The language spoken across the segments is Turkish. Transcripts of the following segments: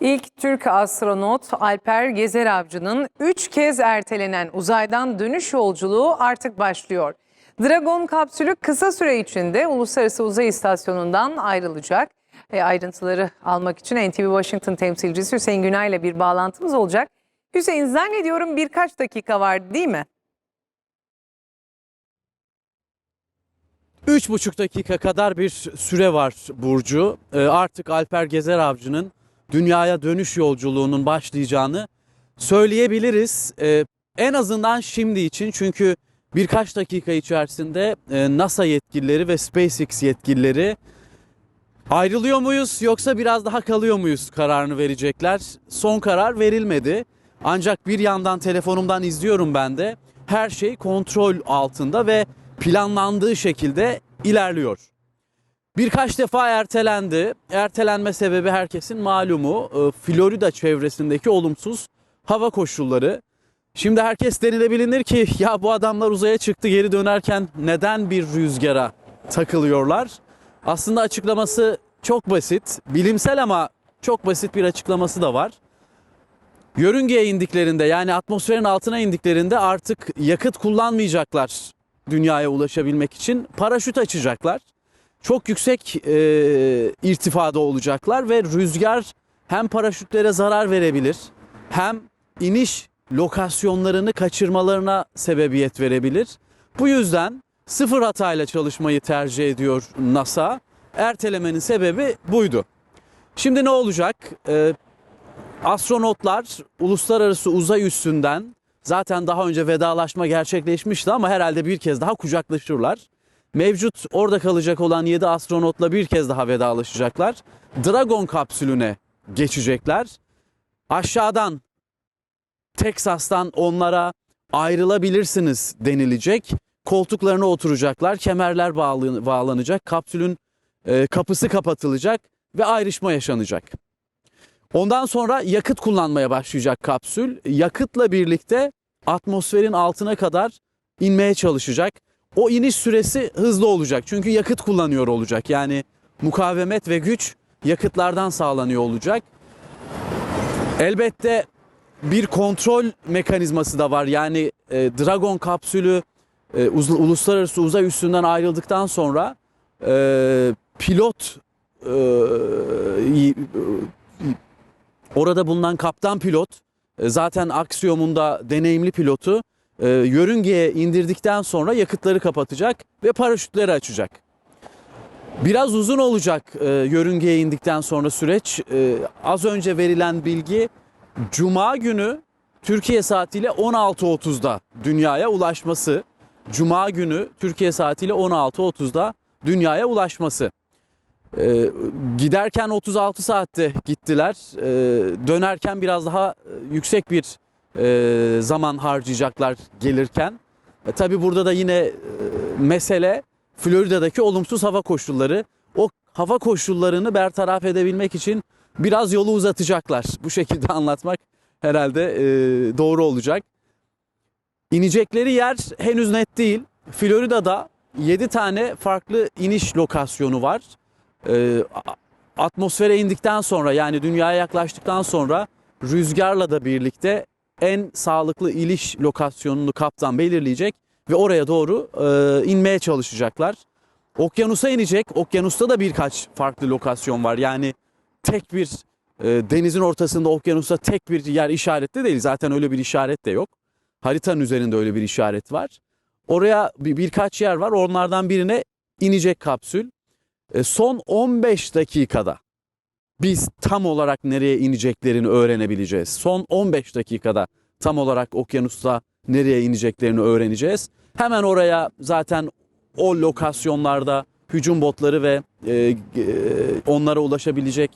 İlk Türk astronot Alper Gezer Avcı'nın 3 kez ertelenen uzaydan dönüş yolculuğu artık başlıyor. Dragon kapsülü kısa süre içinde Uluslararası Uzay İstasyonu'ndan ayrılacak. E, ayrıntıları almak için NTV Washington temsilcisi Hüseyin Günay ile bir bağlantımız olacak. Hüseyin zannediyorum birkaç dakika var değil mi? Üç buçuk dakika kadar bir süre var Burcu. Ee, artık Alper Gezer Avcı'nın dünyaya dönüş yolculuğunun başlayacağını söyleyebiliriz. Ee, en azından şimdi için çünkü birkaç dakika içerisinde e, NASA yetkilileri ve SpaceX yetkilileri ayrılıyor muyuz yoksa biraz daha kalıyor muyuz kararını verecekler. Son karar verilmedi. Ancak bir yandan telefonumdan izliyorum ben de. Her şey kontrol altında ve planlandığı şekilde ilerliyor. Birkaç defa ertelendi. Ertelenme sebebi herkesin malumu. Ee, Florida çevresindeki olumsuz hava koşulları. Şimdi herkes denilebilir ki ya bu adamlar uzaya çıktı geri dönerken neden bir rüzgara takılıyorlar? Aslında açıklaması çok basit. Bilimsel ama çok basit bir açıklaması da var. Yörüngeye indiklerinde yani atmosferin altına indiklerinde artık yakıt kullanmayacaklar dünyaya ulaşabilmek için. Paraşüt açacaklar. Çok yüksek e, irtifada olacaklar ve rüzgar hem paraşütlere zarar verebilir hem iniş lokasyonlarını kaçırmalarına sebebiyet verebilir. Bu yüzden sıfır hatayla çalışmayı tercih ediyor NASA. Ertelemenin sebebi buydu. Şimdi ne olacak? Ee, astronotlar uluslararası uzay üssünden zaten daha önce vedalaşma gerçekleşmişti ama herhalde bir kez daha kucaklaşırlar. Mevcut orada kalacak olan 7 astronotla bir kez daha vedalaşacaklar. Dragon kapsülüne geçecekler. Aşağıdan Teksas'tan onlara ayrılabilirsiniz denilecek. Koltuklarına oturacaklar, kemerler bağlanacak, kapsülün e, kapısı kapatılacak ve ayrışma yaşanacak. Ondan sonra yakıt kullanmaya başlayacak kapsül. Yakıtla birlikte atmosferin altına kadar inmeye çalışacak. O iniş süresi hızlı olacak çünkü yakıt kullanıyor olacak. Yani mukavemet ve güç yakıtlardan sağlanıyor olacak. Elbette bir kontrol mekanizması da var. Yani e, Dragon kapsülü e, uz- uluslararası uzay üssünden ayrıldıktan sonra e, pilot e, e, orada bulunan kaptan pilot e, zaten aksiyomunda deneyimli pilotu e, yörüngeye indirdikten sonra yakıtları kapatacak ve paraşütleri açacak. Biraz uzun olacak e, yörüngeye indikten sonra süreç. E, az önce verilen bilgi Cuma günü Türkiye saatiyle 16.30'da dünyaya ulaşması. Cuma günü Türkiye saatiyle 16.30'da dünyaya ulaşması. Ee, giderken 36 saatte gittiler. Ee, dönerken biraz daha e, yüksek bir e, zaman harcayacaklar gelirken. E, tabii burada da yine e, mesele Florida'daki olumsuz hava koşulları. O hava koşullarını bertaraf edebilmek için biraz yolu uzatacaklar. Bu şekilde anlatmak herhalde e, doğru olacak. İnecekleri yer henüz net değil. Florida'da 7 tane farklı iniş lokasyonu var. E, atmosfere indikten sonra yani dünyaya yaklaştıktan sonra rüzgarla da birlikte en sağlıklı iniş lokasyonunu kaptan belirleyecek ve oraya doğru e, inmeye çalışacaklar. Okyanusa inecek. Okyanusta da birkaç farklı lokasyon var. Yani tek bir e, denizin ortasında okyanusta tek bir yer işaretli değil. Zaten öyle bir işaret de yok. Haritanın üzerinde öyle bir işaret var. Oraya bir, birkaç yer var. Onlardan birine inecek kapsül. E, son 15 dakikada biz tam olarak nereye ineceklerini öğrenebileceğiz. Son 15 dakikada tam olarak okyanusta nereye ineceklerini öğreneceğiz. Hemen oraya zaten o lokasyonlarda hücum botları ve e, e, onlara ulaşabilecek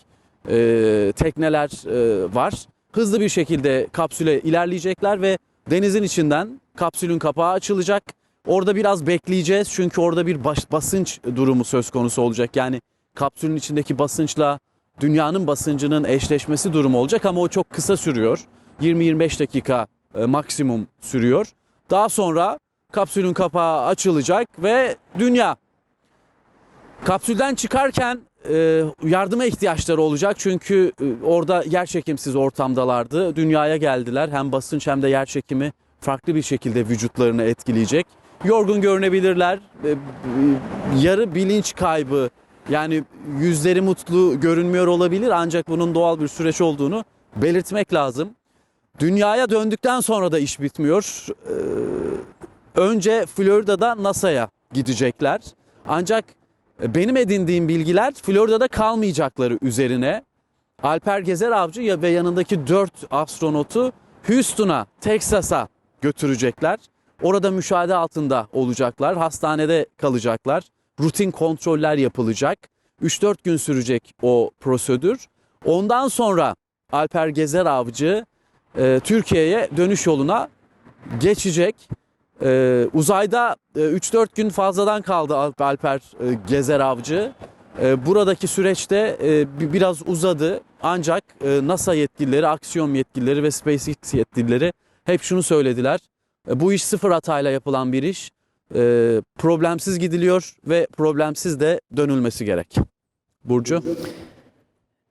e, tekneler e, var. Hızlı bir şekilde kapsüle ilerleyecekler ve denizin içinden kapsülün kapağı açılacak. Orada biraz bekleyeceğiz çünkü orada bir baş- basınç durumu söz konusu olacak. Yani kapsülün içindeki basınçla dünyanın basıncının eşleşmesi durumu olacak ama o çok kısa sürüyor. 20-25 dakika e, maksimum sürüyor. Daha sonra kapsülün kapağı açılacak ve dünya Kapsülden çıkarken e, yardıma ihtiyaçları olacak. Çünkü e, orada yerçekimsiz ortamdalardı. Dünyaya geldiler. Hem basınç hem de yerçekimi farklı bir şekilde vücutlarını etkileyecek. Yorgun görünebilirler. Yarı bilinç kaybı yani yüzleri mutlu görünmüyor olabilir ancak bunun doğal bir süreç olduğunu belirtmek lazım. Dünyaya döndükten sonra da iş bitmiyor. Ee, önce Florida'da NASA'ya gidecekler. Ancak benim edindiğim bilgiler Florida'da kalmayacakları üzerine. Alper Gezer Avcı ve yanındaki 4 astronotu Houston'a, Texas'a götürecekler. Orada müşahede altında olacaklar. Hastanede kalacaklar. Rutin kontroller yapılacak. 3-4 gün sürecek o prosedür. Ondan sonra Alper Gezer Avcı e, Türkiye'ye dönüş yoluna geçecek. E, uzayda e, 3-4 gün fazladan kaldı Alp- Alper e, Gezer Avcı. E, buradaki süreçte e, bi- biraz uzadı. Ancak e, NASA yetkilileri, Aksiyon yetkilileri ve SpaceX yetkilileri hep şunu söylediler. E, bu iş sıfır hatayla yapılan bir iş. E, problemsiz gidiliyor ve problemsiz de dönülmesi gerek. Burcu.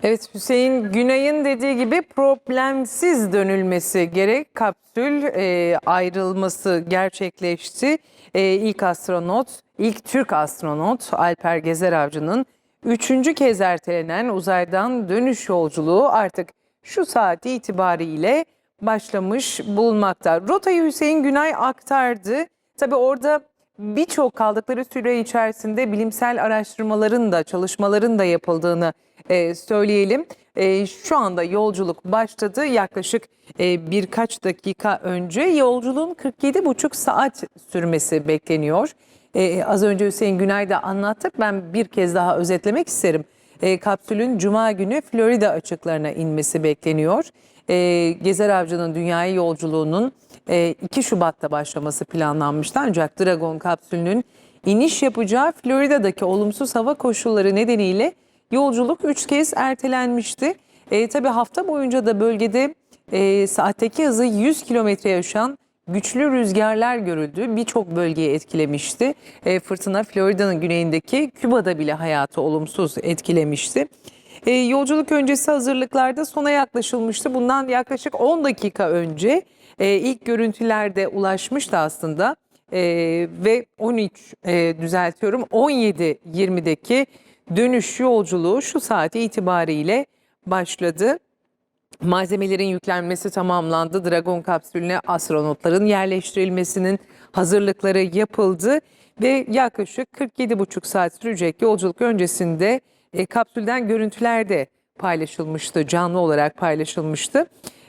Evet Hüseyin Günay'ın dediği gibi problemsiz dönülmesi gerek. Kapsül e, ayrılması gerçekleşti. E, ilk astronot, ilk Türk astronot Alper Gezer Avcı'nın üçüncü kez ertelenen uzaydan dönüş yolculuğu artık şu saat itibariyle başlamış bulunmakta. Rotayı Hüseyin Günay aktardı. Tabi orada birçok kaldıkları süre içerisinde bilimsel araştırmaların da çalışmaların da yapıldığını e, söyleyelim. E, şu anda yolculuk başladı. Yaklaşık e, birkaç dakika önce yolculuğun 47,5 saat sürmesi bekleniyor. E, az önce Hüseyin Günay da anlattık. Ben bir kez daha özetlemek isterim. E, kapsülün Cuma günü Florida açıklarına inmesi bekleniyor. E, Gezer Avcı'nın dünyaya yolculuğunun e, 2 Şubat'ta başlaması planlanmıştı. Ancak Dragon kapsülünün iniş yapacağı Florida'daki olumsuz hava koşulları nedeniyle yolculuk 3 kez ertelenmişti. E, tabii hafta boyunca da bölgede e, saatteki hızı 100 kilometreye aşan güçlü rüzgarlar görüldü. Birçok bölgeyi etkilemişti. E, fırtına Florida'nın güneyindeki Küba'da bile hayatı olumsuz etkilemişti. E, yolculuk öncesi hazırlıklarda sona yaklaşılmıştı. Bundan yaklaşık 10 dakika önce e, ilk görüntülerde ulaşmıştı aslında. E, ve 13 e, düzeltiyorum 17.20'deki dönüş yolculuğu şu saat itibariyle başladı. Malzemelerin yüklenmesi tamamlandı. Dragon kapsülüne astronotların yerleştirilmesinin hazırlıkları yapıldı ve yaklaşık 47,5 saat sürecek yolculuk öncesinde e, kapsülden görüntüler de paylaşılmıştı, canlı olarak paylaşılmıştı.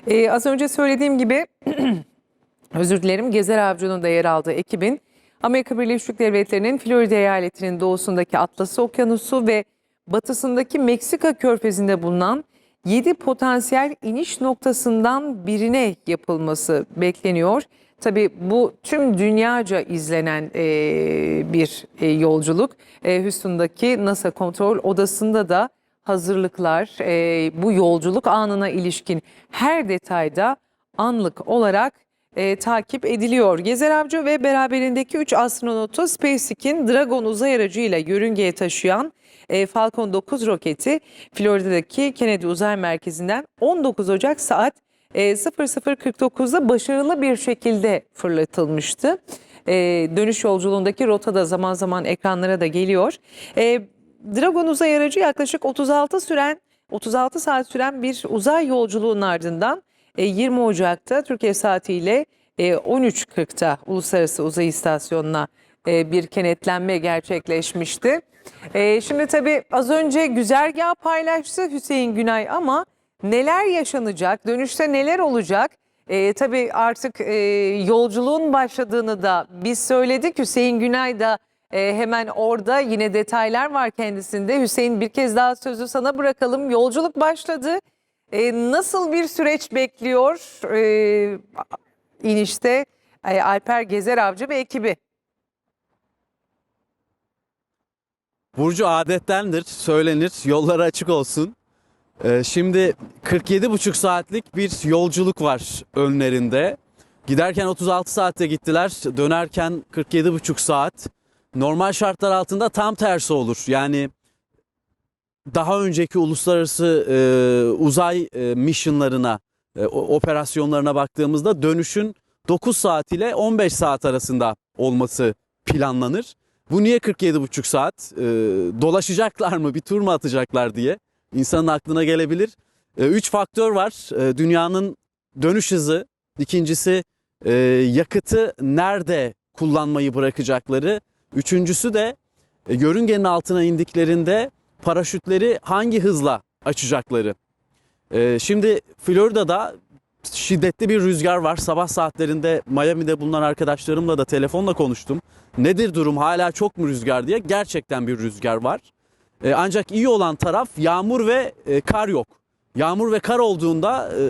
E, az önce söylediğim gibi özür dilerim Gezer Avcı'nın da yer aldığı ekibin Amerika Birleşik Devletleri'nin Florida eyaletinin doğusundaki Atlas Okyanusu ve batısındaki Meksika körfezinde bulunan 7 potansiyel iniş noktasından birine yapılması bekleniyor. Tabii bu tüm dünyaca izlenen e, bir e, yolculuk. E, Houston'daki NASA kontrol odasında da hazırlıklar e, bu yolculuk anına ilişkin her detayda anlık olarak e, takip ediliyor. Gezer Avcı ve beraberindeki 3 astronotu SpaceX'in Dragon uzay aracıyla yörüngeye taşıyan e, Falcon 9 roketi Florida'daki Kennedy Uzay Merkezi'nden 19 Ocak saat e, 00.49'da başarılı bir şekilde fırlatılmıştı. E, dönüş yolculuğundaki rota da zaman zaman ekranlara da geliyor. E, Dragon uzay aracı yaklaşık 36 süren 36 saat süren bir uzay yolculuğunun ardından 20 Ocak'ta Türkiye saatiyle e, 13.40'ta Uluslararası Uzay İstasyonu'na e, bir kenetlenme gerçekleşmişti. E, Şimdi tabii az önce güzergah paylaştı Hüseyin Günay ama neler yaşanacak, dönüşte neler olacak? E, tabii artık e, yolculuğun başladığını da biz söyledik. Hüseyin Günay da e, hemen orada yine detaylar var kendisinde. Hüseyin bir kez daha sözü sana bırakalım. Yolculuk başladı. E, nasıl bir süreç bekliyor e, inişte e, Alper Gezer Avcı ve ekibi? Burcu adettendir, söylenir, yolları açık olsun. Ee, şimdi 47,5 saatlik bir yolculuk var önlerinde. Giderken 36 saatte gittiler, dönerken 47,5 saat. Normal şartlar altında tam tersi olur. Yani daha önceki uluslararası e, uzay e, missionlarına, e, operasyonlarına baktığımızda dönüşün 9 saat ile 15 saat arasında olması planlanır. Bu niye 47,5 saat? E, dolaşacaklar mı, bir tur mu atacaklar diye insanın aklına gelebilir. E, üç faktör var. E, dünyanın dönüş hızı, ikincisi e, yakıtı nerede kullanmayı bırakacakları, üçüncüsü de e, yörüngenin altına indiklerinde paraşütleri hangi hızla açacakları. E, şimdi Florida'da şiddetli bir rüzgar var. Sabah saatlerinde Miami'de bulunan arkadaşlarımla da telefonla konuştum. Nedir durum hala çok mu rüzgar diye. Gerçekten bir rüzgar var. E, ancak iyi olan taraf yağmur ve e, kar yok. Yağmur ve kar olduğunda e,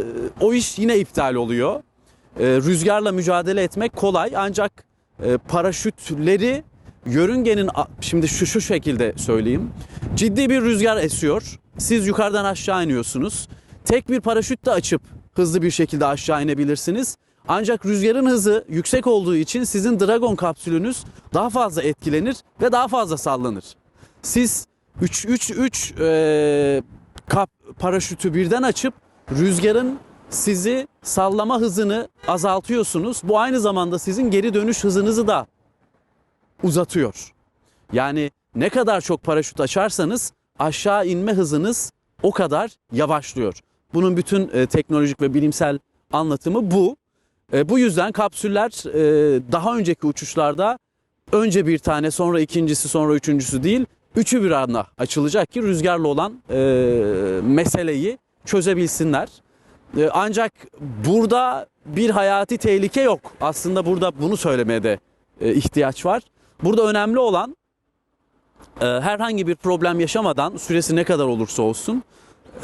o iş yine iptal oluyor. E, rüzgarla mücadele etmek kolay ancak e, paraşütleri yörüngenin şimdi şu şu şekilde söyleyeyim. Ciddi bir rüzgar esiyor. Siz yukarıdan aşağı iniyorsunuz. Tek bir paraşüt de açıp hızlı bir şekilde aşağı inebilirsiniz. Ancak rüzgarın hızı yüksek olduğu için sizin Dragon kapsülünüz daha fazla etkilenir ve daha fazla sallanır. Siz 3 3 3 kap paraşütü birden açıp rüzgarın sizi sallama hızını azaltıyorsunuz. Bu aynı zamanda sizin geri dönüş hızınızı da uzatıyor. Yani ne kadar çok paraşüt açarsanız aşağı inme hızınız o kadar yavaşlıyor. Bunun bütün e, teknolojik ve bilimsel anlatımı bu. E, bu yüzden kapsüller e, daha önceki uçuşlarda önce bir tane sonra ikincisi sonra üçüncüsü değil üçü bir anda açılacak ki rüzgarlı olan e, meseleyi çözebilsinler. E, ancak burada bir hayati tehlike yok. Aslında burada bunu söylemeye de e, ihtiyaç var. Burada önemli olan e, herhangi bir problem yaşamadan süresi ne kadar olursa olsun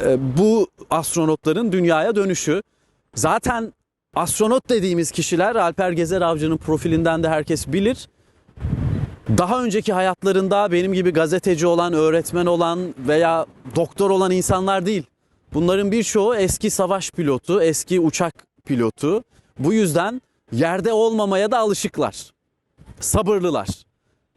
e, bu astronotların dünyaya dönüşü. Zaten astronot dediğimiz kişiler Alper Gezer Avcı'nın profilinden de herkes bilir. Daha önceki hayatlarında benim gibi gazeteci olan, öğretmen olan veya doktor olan insanlar değil. Bunların birçoğu eski savaş pilotu, eski uçak pilotu. Bu yüzden yerde olmamaya da alışıklar. Sabırlılar.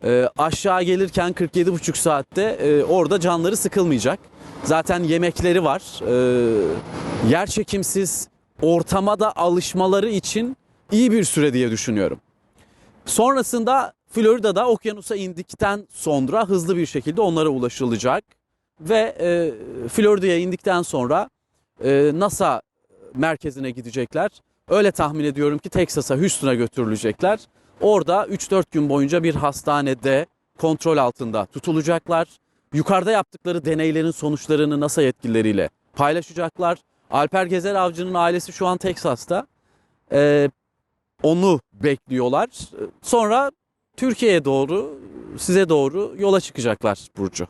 Ee, aşağı gelirken 47,5 saatte e, orada canları sıkılmayacak. Zaten yemekleri var. Ee, yer çekimsiz ortama da alışmaları için iyi bir süre diye düşünüyorum. Sonrasında Florida'da okyanusa indikten sonra hızlı bir şekilde onlara ulaşılacak ve e, Florida'ya indikten sonra e, NASA merkezine gidecekler. Öyle tahmin ediyorum ki Texas'a, Houston'a götürülecekler. Orada 3-4 gün boyunca bir hastanede kontrol altında tutulacaklar. Yukarıda yaptıkları deneylerin sonuçlarını NASA yetkilileriyle paylaşacaklar. Alper Gezer Avcı'nın ailesi şu an Texas'ta. Ee, onu bekliyorlar. Sonra Türkiye'ye doğru, size doğru yola çıkacaklar Burcu.